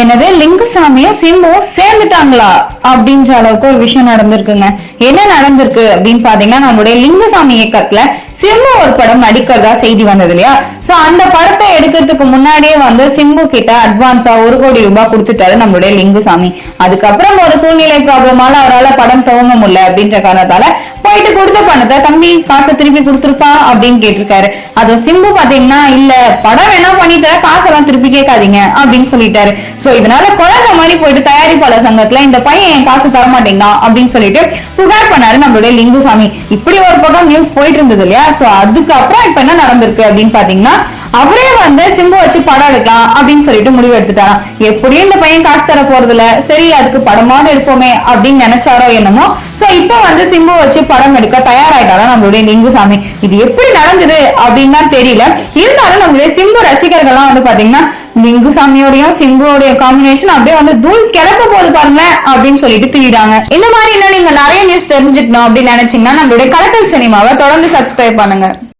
என்னது லிங்குசாமியும் சிம்புவும் சேர்ந்துட்டாங்களா அப்படின்ற அளவுக்கு ஒரு விஷயம் நடந்திருக்குங்க. என்ன நடந்திருக்கு அப்படின்னு பாத்தீங்கன்னா நம்மளுடைய லிங்குசாமி இயக்கத்துல சிம்பு ஒரு படம் நடிக்கிறதா செய்தி வந்தது இல்லையா? சோ அந்த படத்தை எடுக்கிறதுக்கு முன்னாடியே வந்து சிம்பு கிட்ட அட்வான்ஸா ஒரு கோடி ரூபாய் கொடுத்துட்டாரு நம்மளுடைய லிங்குசாமி. அதுக்கப்புறம் ஒரு சூழ்நிலை ப்ராப்ளமால அவரால் படம் துவங்க முடியல அப்படின்ற காரணத்தால போயிட்டு கொடுத்த பணத்தை தம்பி காசை திருப்பி கொடுத்துருப்பா அப்படின்னு கேட்டிருக்காரு. அதுவும் சிம்பு பாத்தீங்கன்னா இல்ல படம் வேணா பண்ணி தர காசெல்லாம் திருப்பி கேட்காதீங்க அப்படின்னு சொல்லிட்டாரு. சோ இதனால குழந்தை மாதிரி போயிட்டு தயாரிப்பாளர் சங்கத்துல இந்த பையன் என் காசு தர மாட்டேங்கான் அப்படின்னு சொல்லிட்டு புகார் பண்ணாரு நம்மளுடைய லிங்குசாமி. இப்படி ஒரு பக்கம் நியூஸ் போயிட்டு இருந்தது இல்லையா? சோ அதுக்கப்புறம் இப்ப என்ன நடந்திருக்கு அப்படின்னு பாத்தீங்கன்னா அவரே வந்து சிம்பு வச்சு படம் எடுக்கலாம் அப்படின்னு சொல்லிட்டு முடிவு எடுத்துட்டாராம். எப்படியும் இந்த பையன் காசு தர போறது இல்ல சரி அதுக்கு படமாவது எடுப்போமே அப்படின்னு நினைச்சாரோ என்னமோ. சோ இப்ப வந்து சிம்பு வச்சு படம் எடுக்க தயாராயிட்டாரா நம்மளுடைய லிங்குசாமி. இது எப்படி நடந்தது அப்படின்னு தான் தெரியல. இருந்தாலும் நம்மளுடைய சிம்பு ரசிகர்கள்லாம் வந்து பாத்தீங்கன்னா லிங்குசாமியோடையும் சிம்புவோடைய காம்பினேஷன் அப்படியே வந்து தூள் கிளப்ப போது பாருங்களேன் அப்படின்னு சொல்லிட்டு திரியிறாங்க. இந்த மாதிரி இன்னும் நீங்க நிறைய நியூஸ் தெரிஞ்சுக்கணும் அப்படின்னு நினைச்சீங்கன்னா நம்மளுடைய கலக்கல் சினிமாவை தொடர்ந்து சப்ஸ்கிரைப் பண்ணுங்க.